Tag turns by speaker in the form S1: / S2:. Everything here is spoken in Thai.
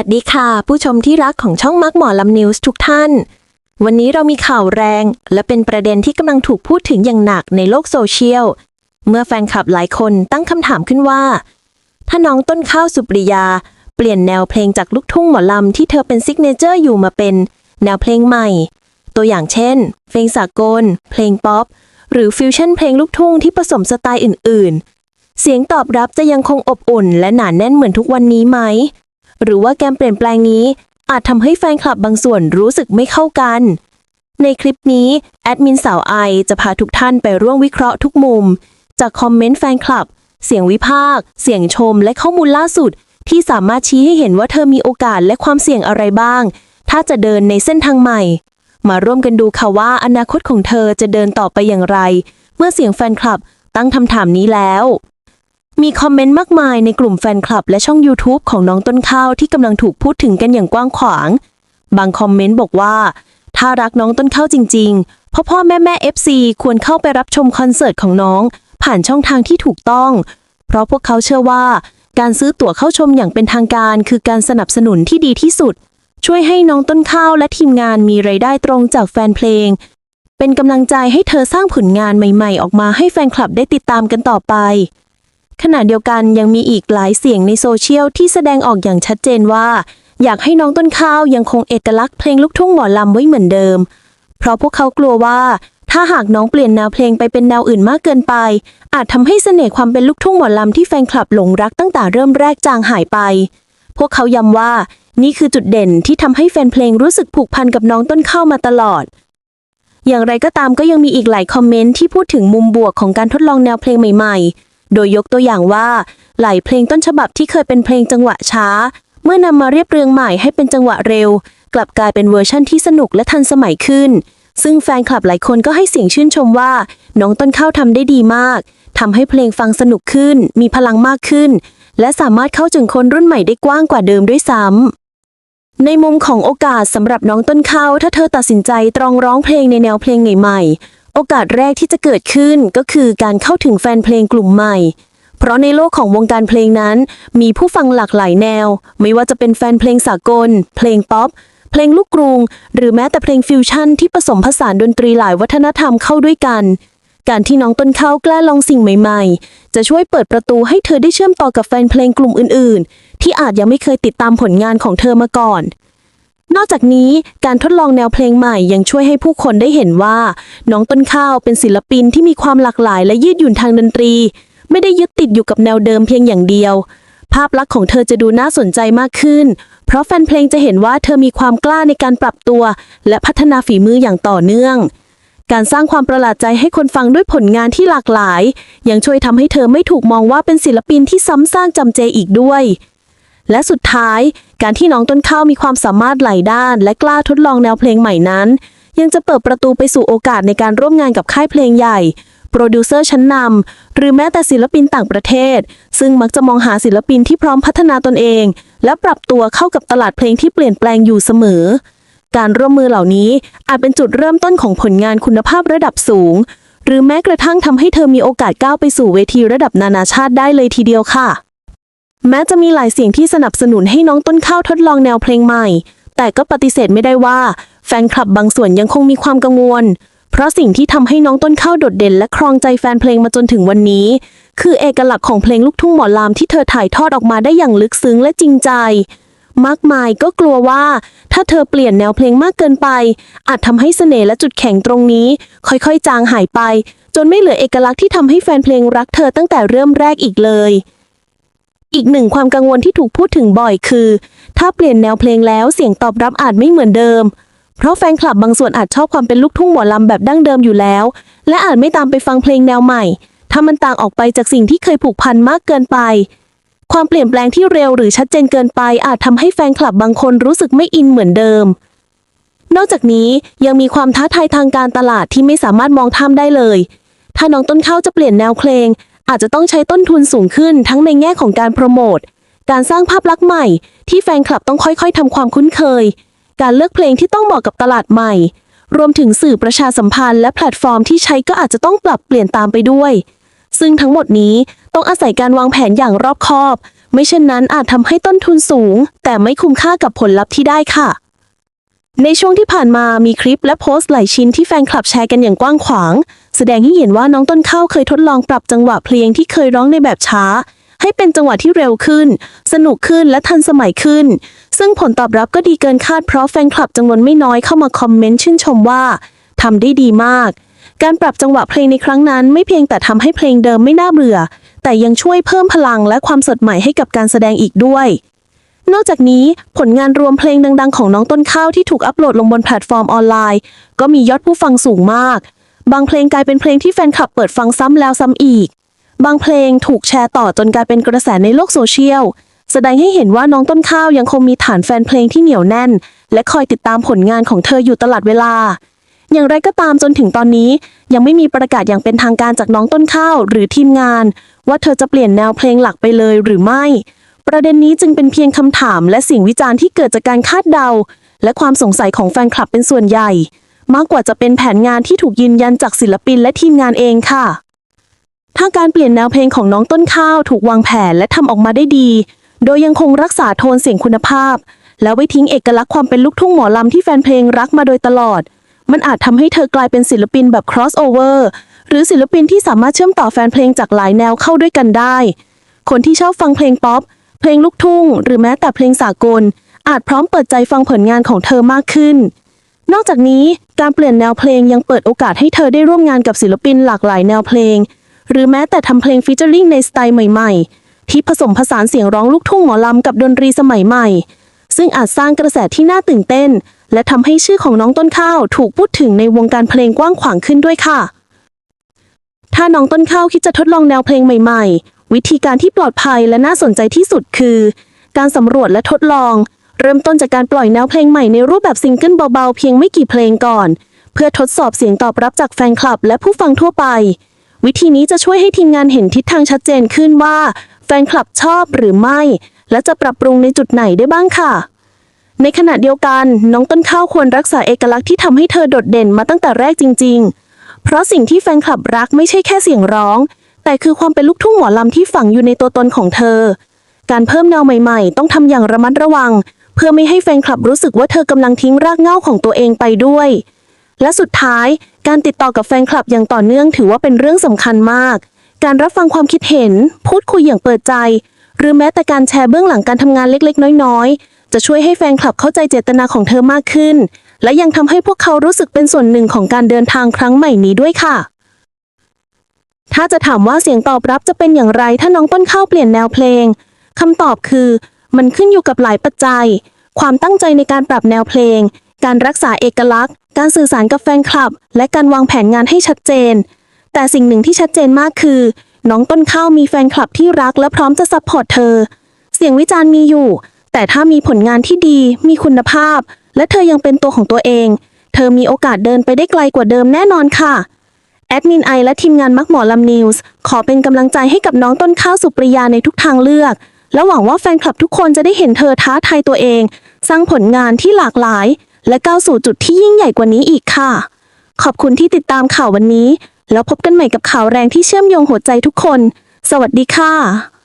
S1: วัสดีค่ะ ผู้ชมที่รักของช่องมักหมอลำนิวส์ทุกท่าน วันนี้เรามีข่าวแรง และเป็นประเด็นที่กำลังถูกพูดถึงอย่างหนักในโลกโซเชียล เมื่อแฟนคลับหลายคนตั้งคำถามขึ้นว่า ถ้าน้องต้นข้าวสุปริยา เปลี่ยนแนวเพลงจากลูกทุ่งหมอลำที่เธอเป็นซิกเนเจอร์อยู่มาเป็น แนวเพลงใหม่ ตัวอย่างเช่น เพลงสากล เพลงป๊อป หรือฟิวชั่นเพลงลูกทุ่งที่ผสมสไตล์อื่น ๆ เสียงตอบรับจะยังคงอบอุ่น และหนาแน่นเหมือนทุกวันนี้ไหม หรือว่าการเปลี่ยนแปลงนี้ อาจทำให้แฟนคลับบางส่วนรู้สึกไม่เข้ากัน ในคลิปนี้แอดมินสาวไอจะพาทุกท่านไปร่วมวิเคราะห์ทุกมุม จากคอมเมนต์แฟนคลับ เสียงวิพากษ์เสียงชม และข้อมูลล่าสุด ที่สามารถชี้ให้เห็นว่าเธอมีโอกาสและความเสี่ยงอะไรบ้าง ถ้าจะเดินในเส้นทางใหม่ มาร่วมกันดูค่ะว่าอนาคตของเธอจะเดินต่อไปอย่างไร เมื่อเสียงแฟนคลับตั้งคำถามนี้แล้ว มีคอมเมนต์มากมายในกลุ่มแฟนคลับและช่อง YouTube ของน้องต้นข้าวที่กำลังถูกพูดถึงกันอย่างกว้างขวาง บางคอมเมนต์บอกว่า ถ้ารักน้องต้นข้าวจริง ๆ พ่อพ่อแม่แม่ FC ควรเข้าไปรับชมคอนเสิร์ตของน้อง ผ่านช่องทางที่ถูกต้อง เพราะพวกเขาเชื่อว่า การซื้อตั๋วเข้าชมอย่างเป็นทางการ คือการสนับสนุนที่ดีที่สุด ช่วยให้น้องต้นข้าวและทีมงานมีไรายได้ตรงจากแฟนเพลง เป็นกำลังใจให้เธอสร้างผลงานใหม่ ๆ ออกมาให้แฟนคลับได้ติดตามกันต่อไป ขณะเดียวกันยังมีอีกหลายเสียงในโซเชียลที่แสดงออกอย่างชัดเจนว่า อยากให้น้องต้นข้าวยังคงเอกลักษณ์เพลงลูกทุ่งหมอลำไว้เหมือนเดิม เพราะพวกเขากลัวว่า ถ้าหากน้องเปลี่ยนแนวเพลงไปเป็นแนวอื่นมากเกินไป อาจทำให้เสน่ห์ความเป็นลูกทุ่งหมอลำที่แฟนคลับหลงรักตั้งแต่เริ่มแรกจางหายไป พวกเขาย้ำว่า นี่คือจุดเด่นที่ทำให้แฟนเพลงรู้สึกผูกพันกับน้องต้นข้าวมาตลอดอย่างไรก็ตามก็ยังมีอีกหลายคอมเมนต์ที่พูดถึงมุมบวกของการทดลองแนวเพลงใหม่ๆ โดยยกตัวอย่างว่า หลายเพลงต้นฉบับที่เคยเป็นเพลงจังหวะช้า เมื่อนำมาเรียบเรียงใหม่ให้เป็นจังหวะเร็ว กลับกลายเป็นเวอร์ชั่นที่สนุกและทันสมัยขึ้น ซึ่งแฟนคลับหลายคนก็ให้เสียงชื่นชมว่า น้องต้นข้าวทำได้ดีมากทำให้เพลงฟังสนุกขึ้น มีพลังมากขึ้น และสามารถเข้าถึงคนรุ่นใหม่ได้กว้างกว่าเดิมด้วยซ้ำในมุมของโอกาสสำหรับน้องต้นข้าวถ้าเธอตัดสินใจตรองร้องเพลงในแนวเพลงใหม่ โอกาสแรกที่จะเกิดขึ้นก็คือการเข้าถึงแฟนเพลงกลุ่มใหม่ เพราะในโลกของวงการเพลงนั้น มีผู้ฟังหลากหลายแนว ไม่ว่าจะเป็นแฟนเพลงสากล เพลงป๊อป เพลงลูกกรุง หรือแม้แต่เพลงฟิวชั่นที่ผสมผสานดนตรีหลายวัฒนธรรมเข้าด้วยกัน การที่น้องต้นข้าวกล้าลองสิ่งใหม่ ๆ จะช่วยเปิดประตูให้เธอได้เชื่อมต่อกับแฟนเพลงกลุ่มอื่น ๆ ที่อาจยังไม่เคยติดตามผลงานของเธอมาก่อน นอกจากนี้การทดลองแนวเพลงใหม่ยังช่วยให้ผู้คนได้เห็นว่า น้องต้นข้าวเป็นศิลปินที่มีความหลากหลายและยืดหยุ่นทางดนตรี ไม่ได้ยึดติดอยู่กับแนวเดิมเพียงอย่างเดียว ภาพลักษณ์ของเธอจะดูน่าสนใจมากขึ้น เพราะแฟนเพลงจะเห็นว่าเธอมีความกล้าในการปรับตัว และพัฒนาฝีมืออย่างต่อเนื่อง การสร้างความประหลาดใจให้คนฟังด้วยผลงานที่หลากหลาย ยังช่วยทำให้เธอไม่ถูกมองว่าเป็นศิลปินที่ซ้ำซากจำเจอีกด้วย และสุดท้าย การที่น้องต้นข้าวมีความสามารถหลายด้าน และกล้าทดลองแนวเพลงใหม่นั้น ยังจะเปิดประตูไปสู่โอกาสในการร่วมงานกับค่ายเพลงใหญ่ โปรดิวเซอร์ชั้นนำหรือแม้แต่ศิลปินต่างประเทศ ซึ่งมักจะมองหาศิลปินที่พร้อมพัฒนาตนเอง และปรับตัวเข้ากับตลาดเพลงที่เปลี่ยนแปลงอยู่เสมอ การร่วมมือเหล่านี้อาจเป็นจุดเริ่มต้นของผลงานคุณภาพระดับสูง หรือแม้กระทั่งทำให้เธอมีโอกาสก้าวไปสู่เวทีระดับนานาชาติได้เลยทีเดียวค่ะ แม้จะมีหลายเสียงที่สนับสนุนให้น้องต้นข้าวทดลองแนวเพลงใหม่ แต่ก็ปฏิเสธไม่ได้ว่า แฟนคลับบางส่วนยังคงมีความกังวล เพราะสิ่งที่ทำให้น้องต้นข้าวโดดเด่นและครองใจแฟนเพลงมาจนถึงวันนี้ คือเอกลักษณ์ของเพลงลูกทุ่งหมอลำที่เธอถ่ายทอดออกมาได้อย่างลึกซึ้งและจริงใจ มากมายก็กลัวว่า ถ้าเธอเปลี่ยนแนวเพลงมากเกินไป อาจทำให้เสน่ห์และจุดแข็งตรงนี้ ค่อยๆ จางหายไป จนไม่เหลือเอกลักษณ์ที่ทำให้แฟนเพลงรักเธอตั้งแต่เริ่มแรกอีกเลย อีกหนึ่งความกังวลที่ถูกพูดถึงบ่อยคือ ถ้าเปลี่ยนแนวเพลงแล้วเสียงตอบรับอาจไม่เหมือนเดิม เพราะแฟนคลับบางส่วนอาจชอบความเป็นลูกทุ่งหมอลำแบบดั้งเดิมอยู่แล้ว และอาจไม่ตามไปฟังเพลงแนวใหม่ ถ้ามันต่างออกไปจากสิ่งที่เคยผูกพันมากเกินไป ความเปลี่ยนแปลงที่เร็วหรือชัดเจนเกินไป อาจทำให้แฟนคลับบางคนรู้สึกไม่อินเหมือนเดิม นอกจากนี้ยังมีความท้าทายทางการตลาดที่ไม่สามารถมองข้ามได้เลยถ้าน้องต้นข้าวจะเปลี่ยนแนวเพลง อาจจะต้องใช้ต้นทุนสูงขึ้นทั้งในแง่ของการโปรโมทการสร้างภาพลักษณ์ใหม่ ที่แฟนคลับต้องค่อยๆทำความคุ้นเคย การเลือกเพลงที่ต้องเหมาะกับตลาดใหม่ รวมถึงสื่อประชาสัมพันธ์และแพลตฟอร์มที่ใช้ก็อาจจะต้องปรับเปลี่ยนตามไปด้วย ซึ่งทั้งหมดนี้ต้องอาศัยการวางแผนอย่างรอบคอบ ไม่เช่นนั้นอาจทำให้ต้นทุนสูง แต่ไม่คุ้มค่ากับผลลัพธ์ที่ได้ค่ะ ในช่วงที่ผ่านมามีคลิปและโพสต์หลายชิ้นที่แฟนคลับแชร์กันอย่างกว้างขวาง แสดงให้เห็นว่าน้องต้นข้าวเคยทดลองปรับจังหวะเพลงที่เคยร้องในแบบช้า ให้เป็นจังหวะที่เร็วขึ้น สนุกขึ้นและทันสมัยขึ้น ซึ่งผลตอบรับก็ดีเกินคาดเพราะแฟนคลับจำนวนไม่น้อยเข้ามาคอมเมนต์ชื่นชมว่าทำได้ดีมาก การปรับจังหวะเพลงในครั้งนั้นไม่เพียงแต่ทำให้เพลงเดิมไม่น่าเบื่อ แต่ยังช่วยเพิ่มพลังและความสดใหม่ให้กับการแสดงอีกด้วย นอกจากนี้ผลงานรวมเพลงดัง ๆ ของน้องต้นข้าวที่ถูกอัปโหลดลงบนแพลตฟอร์มออนไลน์ ก็มียอดผู้ฟังสูงมาก บางเพลงกลายเป็นเพลงที่แฟนคลับเปิดฟังซ้ำแล้วซ้ำอีก บางเพลงถูกแชร์ต่อจนกลายเป็นกระแสในโลกโซเชียล แสดงให้เห็นว่าน้องต้นข้าวยังคงมีฐานแฟนเพลงที่เหนียวแน่น และคอยติดตามผลงานของเธออยู่ตลอดเวลา อย่างไรก็ตามจนถึงตอนนี้ ยังไม่มีประกาศอย่างเป็นทางการจากน้องต้นข้าวหรือทีมงาน ว่าเธอจะเปลี่ยนแนวเพลงหลักไปเลยหรือไม่ ประเด็นนี้จึงเป็นเพียงคำถามและสียงวิจารณ์ที่เกิดจากการคาดเดา และความสงสัยของแฟนคลับเป็นส่วนใหญ่ มากกว่าจะเป็นแผนงานที่ถูกยืนยันจากศิลปินและทีมงานเองค่ะ ถ้าการเปลี่ยนแนวเพลงของน้องต้นข้าวถูกวางแผนและทำออกมาได้ดี โดยยังคงรักษาโทนเสียงคุณภาพ แล้วไม่ทิ้งเอกลักษณ์ความเป็นลูกทุ่งหมอลำที่แฟนเพลงรักมาโดยตลอด มันอาจทำให้เธอกลายเป็นศิลปินแบบ crossover หรือศิลปินที่สามารถเชื่อมต่อแฟนเพลงจากหลายแนวเข้าด้วยกันได้ คนที่ชอบฟังเพลงป๊อป เพลงลูกทุ่ง หรือแม้แต่เพลงสากล อาจพร้อมเปิดใจฟังผลงานของเธอมากขึ้น นอกจากนี้การเปลี่ยนแนวเพลงยังเปิดโอกาสให้เธอได้ร่วมงานกับศิลปินหลากหลายแนวเพลง หรือแม้แต่ทำเพลงฟีเจอริงในสไตล์ใหม่ ๆ ที่ผสมผสานเสียงร้องลูกทุ่งหมอลำกับดนตรีสมัยใหม่ ซึ่งอาจสร้างกระแสที่น่าตื่นเต้น และทำให้ชื่อของน้องต้นข้าวถูกพูดถึงในวงการเพลงกว้างขวางขึ้นด้วยค่ะถ้าน้องต้นข้าวคิดจะทดลองแนวเพลงใหม่ๆ วิธีการที่ปลอดภัยและน่าสนใจที่สุดคือ การสำรวจและทดลอง เริ่มต้นจากการปล่อยแนวเพลงใหม่ในรูปแบบซิงเกิลเบาๆ เพียงไม่กี่เพลงก่อน เพื่อทดสอบเสียงตอบรับจากแฟนคลับและผู้ฟังทั่วไป วิธีนี้จะช่วยให้ทีมงานเห็นทิศทางชัดเจนขึ้นว่า แฟนคลับชอบหรือไม่ และจะปรับปรุงในจุดไหนได้บ้างค่ะ ในขณะเดียวกัน น้องต้นข้าวควรรักษาเอกลักษณ์ที่ทำให้เธอโดดเด่นมาตั้งแต่แรกจริง ๆ เพราะสิ่งที่แฟนคลับรักไม่ใช่แค่เสียงร้อง แต่คือความเป็นลูกทุ่งหมอลำที่ฝังอยู่ในตัวตนของเธอ การเพิ่มแนวใหม่ๆ ต้องทำอย่างระมัดระวัง เพื่อไม่ให้แฟนคลับรู้สึกว่าเธอกำลังทิ้งรากเหง้าของตัวเองไปด้วย และสุดท้าย การติดต่อกับแฟนคลับอย่างต่อเนื่องถือว่าเป็นเรื่องสำคัญมาก การรับฟังความคิดเห็น พูดคุยอย่างเปิดใจ หรือแม้แต่การแชร์เบื้องหลังการทำงานเล็กๆ น้อยๆ จะช่วยให้แฟนคลับเข้าใจเจตนาของเธอมากขึ้น และยังทำให้พวกเขารู้สึกเป็นส่วนหนึ่งของการเดินทางครั้งใหม่นี้ด้วยค่ะ ถ้าจะถามว่าเสียงตอบรับจะเป็นอย่างไรถ้าน้องต้นข้าวเปลี่ยนแนวเพลงคำตอบคือ มันขึ้นอยู่กับหลายปัจจัย ความตั้งใจในการปรับแนวเพลง การรักษาเอกลักษณ์ การสื่อสารกับแฟนคลับ และการวางแผนงานให้ชัดเจน แต่สิ่งหนึ่งที่ชัดเจนมากคือ น้องต้นข้าวมีแฟนคลับที่รักและพร้อมจะซัพพอร์ตเธอ เสียงวิจารณ์มีอยู่ แต่ถ้ามีผลงานที่ดี มีคุณภาพ และเธอยังเป็นตัวของตัวเอง เธอมีโอกาสเดินไปได้ไกลกว่าเดิมแน่นอนค่ะ แอดมินไอและทีมงานมักหมอลำนิวส์ขอเป็นกำลังใจให้กับน้องต้นข้าวสุปริยาในทุกทางเลือก และหวังว่าแฟนคลับทุกคนจะได้เห็นเธอท้าทายตัวเอง สร้างผลงานที่หลากหลาย และก้าวสู่จุดที่ยิ่งใหญ่กว่านี้อีกค่ะ ขอบคุณที่ติดตามข่าววันนี้ แล้วพบกันใหม่กับข่าวแรงที่เชื่อมโยงหัวใจทุกคน สวัสดีค่ะ